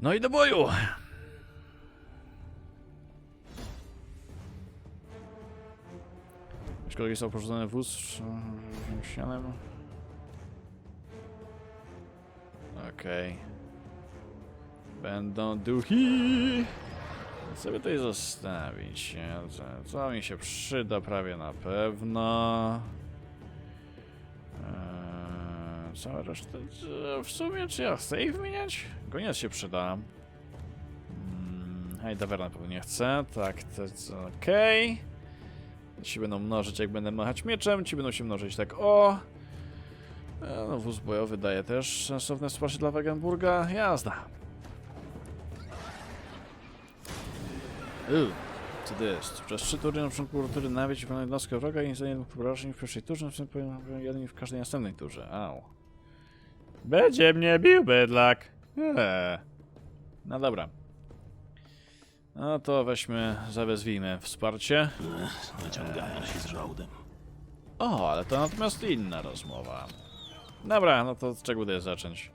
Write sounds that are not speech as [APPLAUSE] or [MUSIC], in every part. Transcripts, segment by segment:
No i do boju! Szkoda jest oporządzony wóz z sianem. Okej. Będą duchy! Sobie tutaj zostawić. Co mi się przyda prawie na pewno. Cała reszta. e, W sumie czy ja chcę ich wymieniać? Goniec się przyda. Mm, Hej, Davera na pewno nie chcę. Tak, to jest okej. Ci będą mnożyć jak będę machać mieczem, ci będą się mnożyć tak o. E, No, wóz bojowy daje też sensowne wsparcie dla Wagenburga. Jazda. Uuu, co to jest? Przez trzy tury na początku tury nawiedź wykonać jednostkę wroga i za jedną wrażeń w pierwszej turze, następnie jeden w każdej następnej turze. Au. Będzie mnie bił, bydlak. Eee. No dobra. No to weźmy, zawezwijmy wsparcie. Wyciągają się z żołdem. O, ale to natomiast inna rozmowa. Dobra, no to od czego będę zacząć?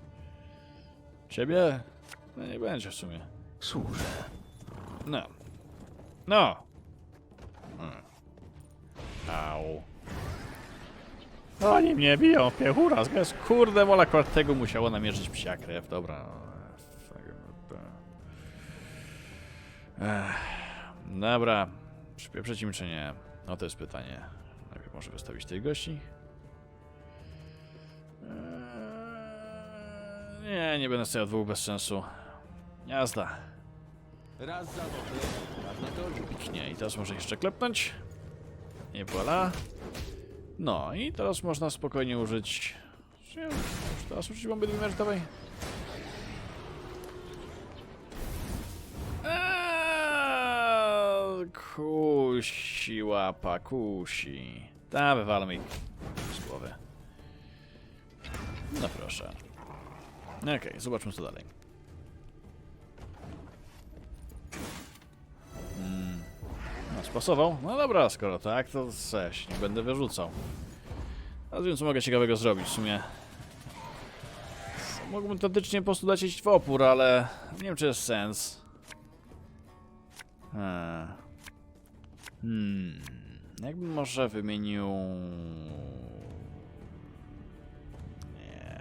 Ciebie? No nie będzie w sumie. Służę. No. No. Hmm. Au. Oni mnie biją, piechura, zgas. Kurde, wola akurat tego musiało namierzyć psia krew. Dobra. Ech. Dobra. Przypieprzeć im czy nie? No to jest pytanie. Najpierw może wystawić tych gości. Eee, Nie, nie będę stawiał dwóch bez sensu. Jazda. Raz za raz na. Nie, i teraz może jeszcze klepnąć. Nie voilà. No i teraz można spokojnie użyć... Teraz użyć bomby dwuminutowej. Eee, Kusi łapa, kusi. Ta, wywalę mi z głowy. No proszę. Okej, zobaczmy co dalej. Spasował? No dobra, skoro tak, to seś, nie będę wyrzucał. A wiem, co mogę ciekawego zrobić w sumie. Mógłbym teoretycznie po prostu lecieć w opór, ale nie wiem, czy jest sens. Hmm. Hmm. Jakbym może wymienił... Nie.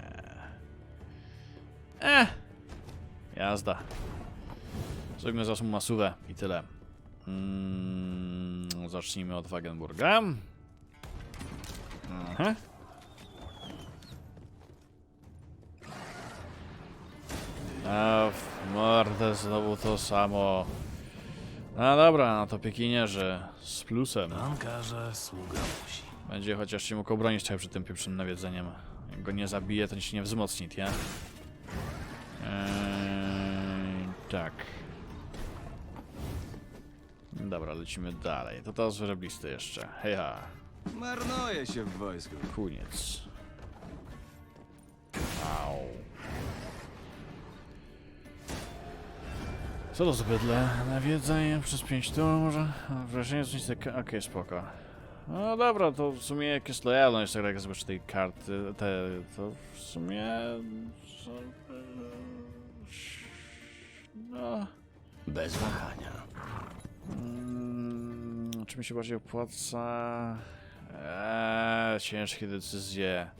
Eh! Jazda. Zrobimy zaraz masówę i tyle. Mm, zacznijmy od Wagenburga. Aha. A w mordę znowu to samo. No dobra, no to Pekinierzy z plusem. Sługa musi. Będzie chociaż się mógł obronić trochę przed tym pieprzonym nawiedzeniem. Jak go nie zabije, to nic się nie wzmocni, nie? Eee, tak. Dobra, lecimy dalej. To teraz żeblisty jeszcze. Heja, Marnuje się w wojsku. koniec. Au. Co to za bydle? Nawiedzenie przez 5 tur może? Wrażenie, że nic tak... Okej, spoko. No dobra, to w sumie jak jest lojalność, tak jak zobaczy tej karty, te, to w sumie... No... Bez wahania. Czy mi się bardziej opłaca? Eee, ciężkie decyzje.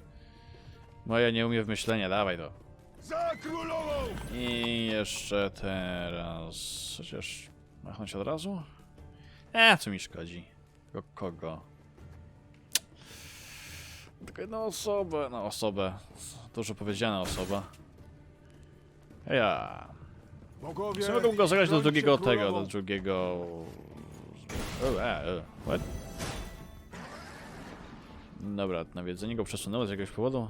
Moja nie umie w myślenia, dawaj to. Za królową! I jeszcze teraz... Chociaż... Machnąć od razu? Eee, co mi szkodzi? Kogo? kogo? Tylko jedną osobę, no osobę. Dużo powiedziana osoba. Ja. Bogowie! Co mogą go zagrać do drugiego tego, do drugiego... O, e, e, what? Dobra, nawiedzenie go przesunęło z jakiegoś powodu?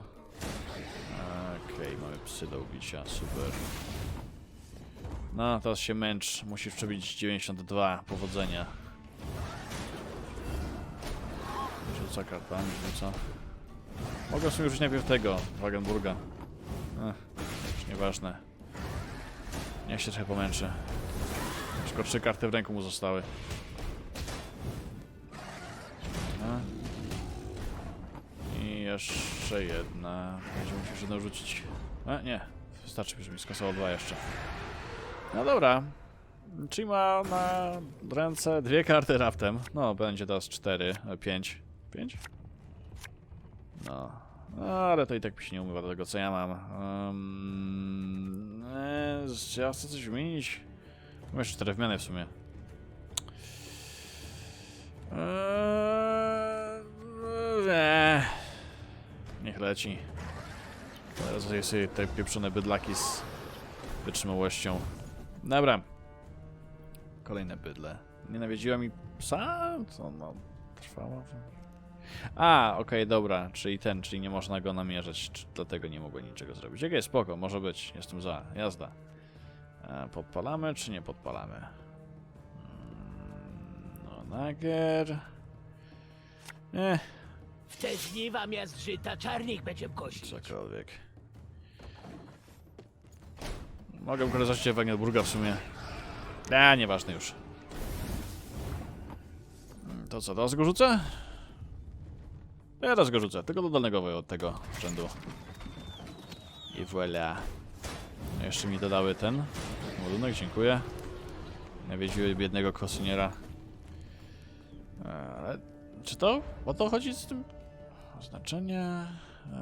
Okej, mamy psy do ubicia, super. No, teraz się męcz, musisz przebić 92, powodzenia. Rzuca kartami, rzuca. Mogę sobie użyć najpierw tego, Wagenburga. Ech, już nieważne. Niech się trochę pomęczy. Tylko trzy karty w ręku mu zostały. Jeszcze jedna. Będzie musiał jedną rzucić. A nie, wystarczy, żeby mi skasował dwa jeszcze. No dobra. Czyli ma na ręce dwie karty raptem. No, będzie teraz cztery, e, pięć. Pięć? No. No, ale to i tak mi się nie umywa do tego, co ja mam. Um, e, ja chcę coś zmienić. Mam jeszcze cztery wymiany w sumie. Eee, leci. Teraz sobie te pieprzone bydlaki z wytrzymałością. Dobra. Kolejne bydle. Nie nawiedziła mi psa? Co no, trwało? A, okej, dobra, czyli ten, czyli nie można go namierzać, dlatego nie mogło niczego zrobić. Okej, spoko, może być, jestem za, jazda. E, podpalamy, czy nie podpalamy? Mm, No, nager. Eh, te żniwa miast żyta czarnik będzie kosić. cokolwiek. Mogę wykorzystać się Węgierburga w sumie. A, nieważne już. Mm, To co, teraz go rzucę? Teraz go rzucę, tylko do dolnego od tego rzędu. I voilà. No Jeszcze mi dodały ten ładunek, dziękuję. Nawiedziły biednego kosyniera. Ale czy to? O to chodzi z tym? Oznaczenie... Eee,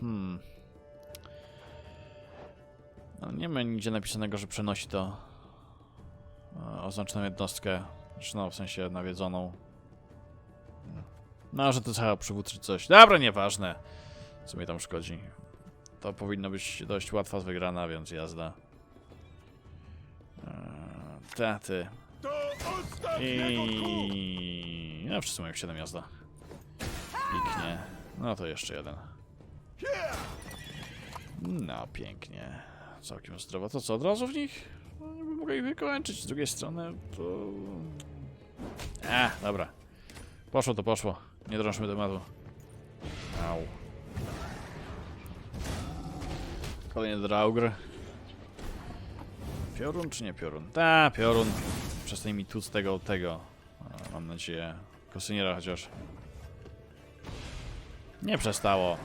hmm. No nie ma nigdzie napisanego, że przenosi to e, oznaczoną jednostkę. Znaczy, no, w sensie nawiedzoną. No, że to trzeba przywódcy coś. Dobra, nieważne. Co mi tam szkodzi. To powinno być dość łatwa wygrana, więc jazda. Eee, taty. I... No, wszyscy mają 7 jazda. Piknie. No to jeszcze jeden. No, pięknie. Całkiem zdrowo. To co, od razu w nich? No, nie mogła ich wykończyć. Z drugiej strony to... A, dobra. Poszło to poszło. Nie drążmy tematu. Au. Kolejny draugr. Piorun czy nie piorun? Ta, piorun. Przestań mi tu z tego, tego. Mam nadzieję. Kosyniera chociaż. Nie przestało.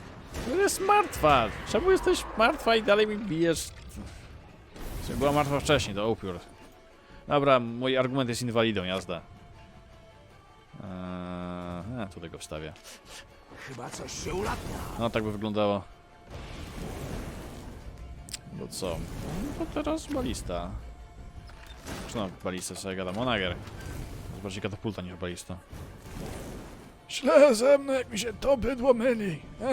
To jest martwa. Czemu jesteś martwa i dalej mi bijesz? Była martwa wcześniej, to upiór. Dobra, mój argument jest inwalidą, jazda. Eee, a, tutaj go wstawię. Chyba coś się ulatnia. No, tak by wyglądało. No co? No to teraz balista. Czy no, balista, ja gadam? Onager. To bardziej katapulta niż balista. Źle ze mną, jak mi się to bydło myli. [LAUGHS]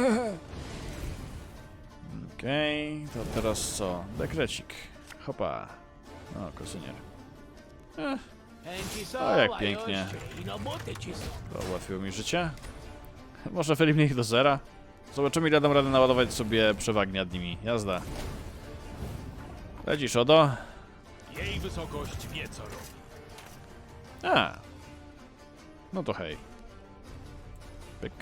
Okej, to teraz co? Dekrecik. Hopa. O, kosynier. Eh, Chęci są, O, jak pięknie. no to ułatwiło mi życie. Może wylimnie ich do zera. Zobaczymy ile dam radę naładować sobie przewagi nad nimi. Jazda. Lecisz, Odo? Jej wysokość wie co robi. A. No to hej. Pyk.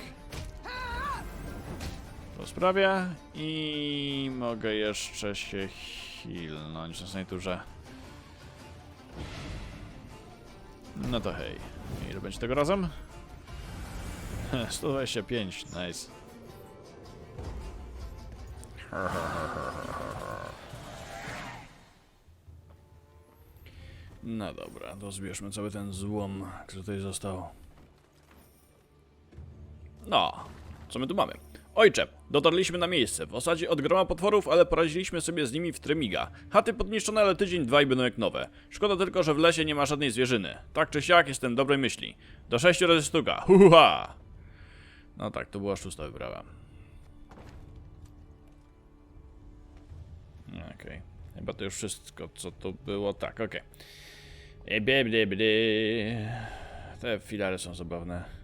To sprawię i mogę jeszcze się hilnąć na następnej turze. No to hej. Ile będzie tego razem? [LAUGHS] 125, nice. No dobra, to zbierzmy cały ten złom, który tutaj został. No, co my tu mamy? Ojcze, dotarliśmy na miejsce. W osadzie od groma potworów, ale poradziliśmy sobie z nimi w Tremiga. Chaty podniszczone, ale tydzień, dwa i będą jak nowe. Szkoda tylko, że w lesie nie ma żadnej zwierzyny. Tak czy siak, jestem dobrej myśli. Do sześciu razy sztuka. Huha! No tak, to była szósta wyprawa. Okej. Chyba to już wszystko, co tu było. Tak, okej. Bli. Te filary są zabawne.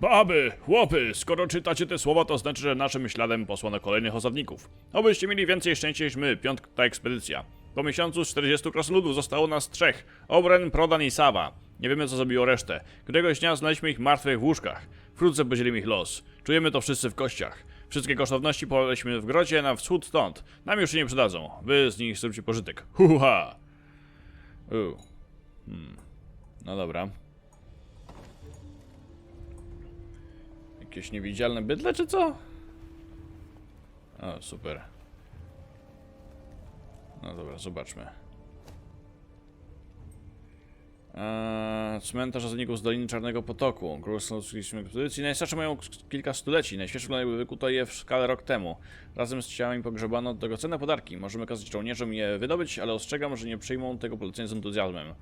Baby, chłopy, skoro czytacie te słowa, to znaczy, że naszym śladem posłano kolejnych osadników. Obyście mieli więcej szczęścia niż my, piątka ekspedycja. Po miesiącu z 40 krasnoludów zostało nas trzech. Obren, Prodan i Sawa. Nie wiemy, co zrobiło resztę. Któregoś dnia znaleźliśmy ich martwych w łóżkach. Wkrótce podzielimy ich los. Czujemy to wszyscy w kościach. Wszystkie kosztowności położyliśmy w grocie na wschód stąd. Nam już się nie przydadzą. Wy z nich zróbcie pożytek. Huha! Hmm. No dobra. Jakieś niewidzialne bydle, czy co? O, super. No dobra, zobaczmy. Eee, cmentarz zaników z Doliny Czarnego Potoku. Królestwo ekspedycji. Najstarsze mają kilka stuleci. Najświeższe plany wykuto je w skale rok temu. Razem z ciałami pogrzebano do tego cenne podarki. Możemy kazać żołnierzom je wydobyć, ale ostrzegam, że nie przyjmą tego polecenia z entuzjazmem.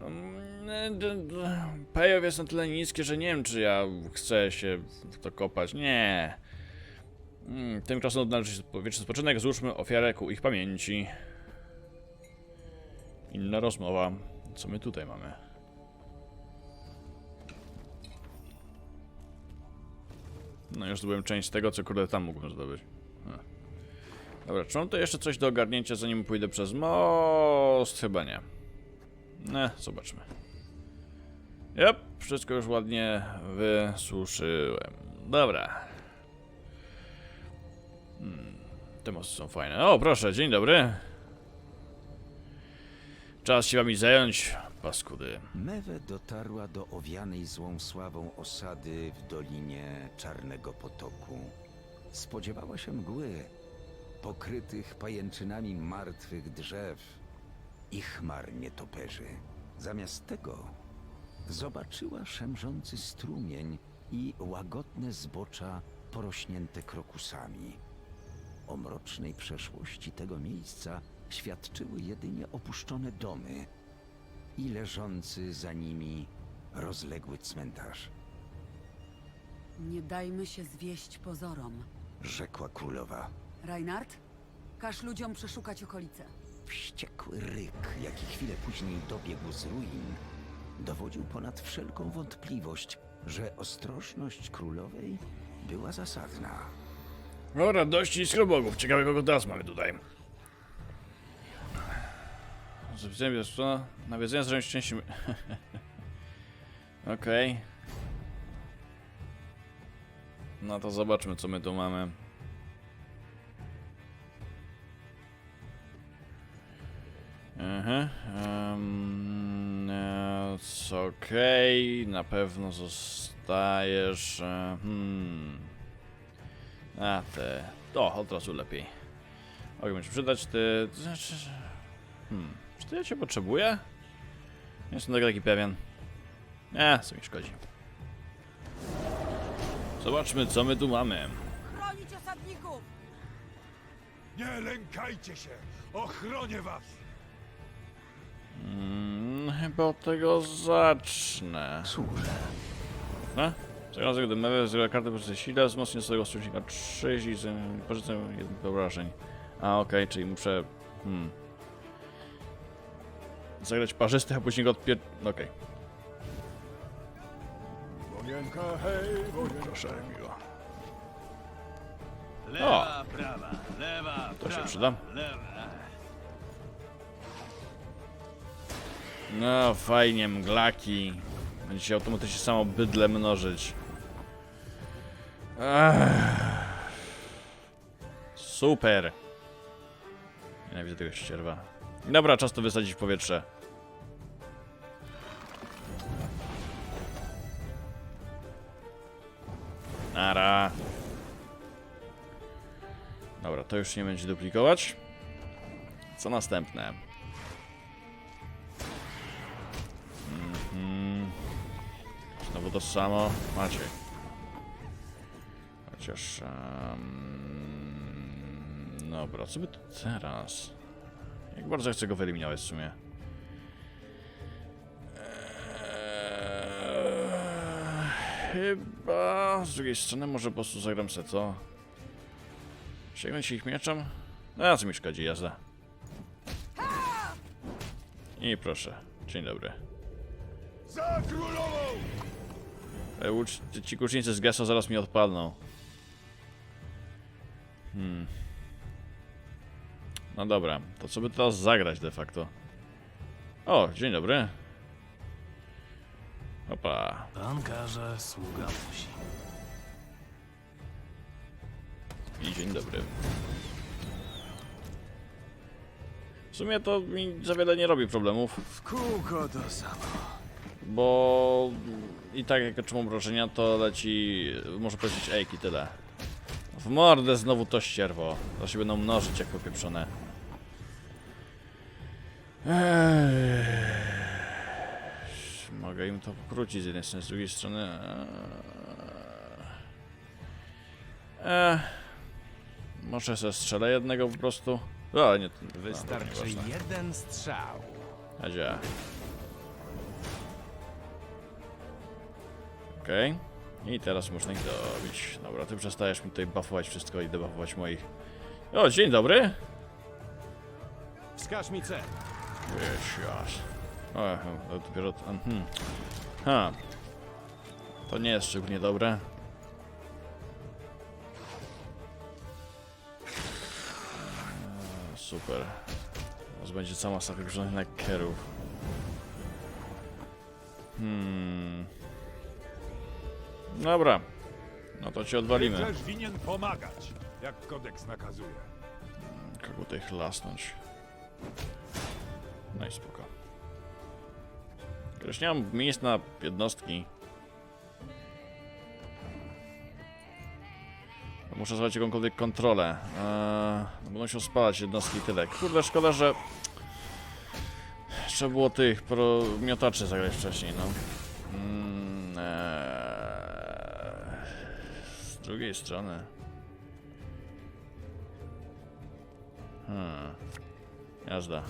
Mm, Payoff jest na tyle niskie, że nie wiem, czy ja chcę się w to kopać. Nie. Mm, Tymczasem należy wieczny spoczynek. Złóżmy ofiarę ku ich pamięci. Inna rozmowa. Co my tutaj mamy? No już zdobyłem część tego, co kurde tam mógłbym zdobyć. Dobra, czy mam tu jeszcze coś do ogarnięcia, zanim pójdę przez most? Chyba nie. Ne, zobaczmy. Jep, wszystko już ładnie wysuszyłem. Dobra. Hmm, te mosty są fajne. O, proszę, dzień dobry. Czas się wami zająć, paskudy. Mewe dotarła do owianej złą sławą osady w dolinie Czarnego Potoku. Spodziewała się mgły, pokrytych pajęczynami martwych drzew i chmar nietoperzy. Zamiast tego zobaczyła szemrzący strumień i łagodne zbocza porośnięte krokusami. O mrocznej przeszłości tego miejsca świadczyły jedynie opuszczone domy i leżący za nimi rozległy cmentarz, Nie dajmy się zwieść pozorom. rzekła królowa. Reinhard, każ ludziom przeszukać okolice. Wściekły ryk, jaki chwilę później dobiegł z ruin, dowodził ponad wszelką wątpliwość, że ostrożność królowej była zasadna. O radości i skrobogów. Ciekawe kogo teraz mamy tutaj. Jest co? Nawiedzenie z części... Okej. No to zobaczmy co my tu mamy. Aha. Um, okej, na pewno zostajesz. e, Hmm. A te. O, od razu lepiej. Mogę ci przydać ty. Znaczy. Hmm. Czy to ja cię potrzebuję? Nie jestem tego taki pewien. Nie, co mi szkodzi. Zobaczmy, co my tu mamy. Chronić osadników! Nie lękajcie się! Ochronię was! Mm, chyba od tego zacznę. Służę. No? Zarazem, gdy mewy zrobiła kartę po sile, wzmocnię swojego sojusznika 3 i pożycę jeden obrażeń. A, okej, czyli muszę... Hmm. Zagrać parzystych, a później go odpier... Okej, Wonienka, hej, wonienka. proszę, miło. Lewa, prawa, lewa, To się przyda. lewa. No, fajnie, mglaki. Będzie się automatycznie samo bydle mnożyć. Ech. Super. Nienawidzę tego ścierwa. Dobra, czas to wysadzić w powietrze. Nara. Dobra, to już nie będzie duplikować. Co następne? Znowu to samo. Macie. Chociaż... Um... Dobra, co by tu teraz? Jak bardzo chcę go wyeliminować w sumie. Eee, chyba z drugiej strony może po prostu zagram se co? Sięgnąć ich mieczem? A co mi szkodzi, jazda. I proszę, dzień dobry. Za królową! E, łucz- Ci kucznicy z Gesa zaraz mi odpadną. Hmm. No dobra, to co by teraz zagrać de facto? O, dzień dobry. Opa. Pan każe, sługa musi. I dzień dobry. W sumie to mi za wiele nie robi problemów, W kółko to samo. bo i tak jak otrzymam wrażenia, to leci, może powiedzieć ejk i tyle. W mordę znowu to ścierwo. To się będą mnożyć jak popieprzone. Mogę im to pokrócić z jednej strony, z drugiej strony. Eee, może se strzelę jednego po prostu. O, nie, Wystarczy nieważne. jeden strzał. Adzia. Okej. I teraz można ich dobić. Dobra, ty przestajesz mi tutaj buffować wszystko i debuffować moich. O, dzień dobry. Wskaż mi cel. Wiesz. O, to dopiero... Mhm. Ha. To nie jest szczególnie dobre. Eee, Super. Teraz będzie cała masakra grzonych kerów. Hmm. Dobra. No to cię odwalimy. Rycerz winien pomagać, jak kodeks nakazuje. Kogo tutaj chlasnąć? No i spoko. Już nie mam miejsc na jednostki. Muszę zrobić jakąkolwiek kontrolę. Eee, no będą się spalać jednostki tyle. Kurde, szkoda, że... Trzeba było tych pro... miotaczy zagrać wcześniej, no. Drugiej strony... Hmm. Jazda.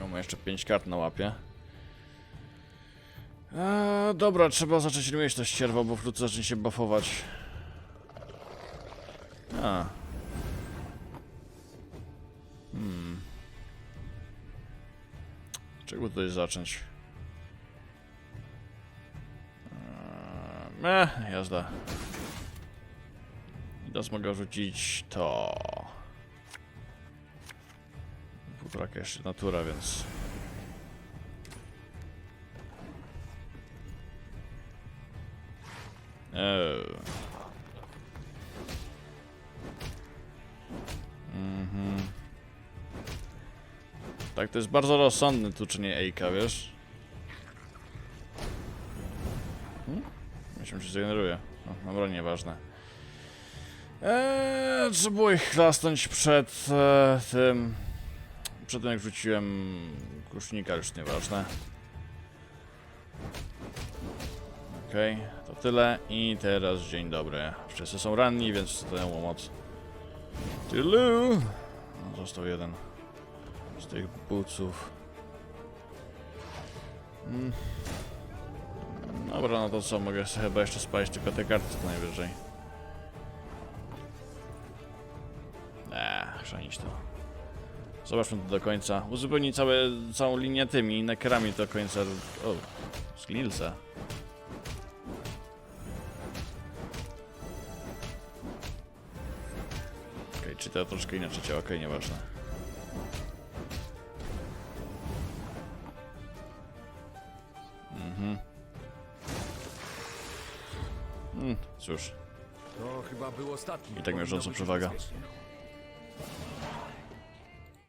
Mamy jeszcze 5 kart na łapie. Eee, dobra, trzeba zacząć mieć to ścierwo, bo wkrótce zacznie się buffować. A. Hmm. Czego tutaj zacząć? Eh, jazda. I teraz mogę rzucić to. Półtoraka jeszcze natura, więc... Eee. Mhm. Tak, to jest bardzo rozsądne tuczenie Ejka, wiesz? Hmm? Myślę, że się zgeneruje. O, dobra, nieważne. Eee, trzeba było ich chlasnąć przed e, tym... Przed tym jak rzuciłem kusznika, już nieważne. Okej, to tyle i teraz dzień dobry. Wszyscy są ranni, więc dają moc. Tylu! No, został jeden z tych buców. Mm. Dobra, no to co, mogę sobie chyba jeszcze spalić tylko te karty co najwyżej. Eee, chrzanić to. Zobaczmy to do końca. Uzupełnij całe, całą linię tymi nekerami do końca. O, skillsa. Okej, czy to troszkę inaczej działa? Okej, nieważne. Cóż, To chyba był ostatni. i tak miażdżąca Powinno być przewaga. bezpiecznie.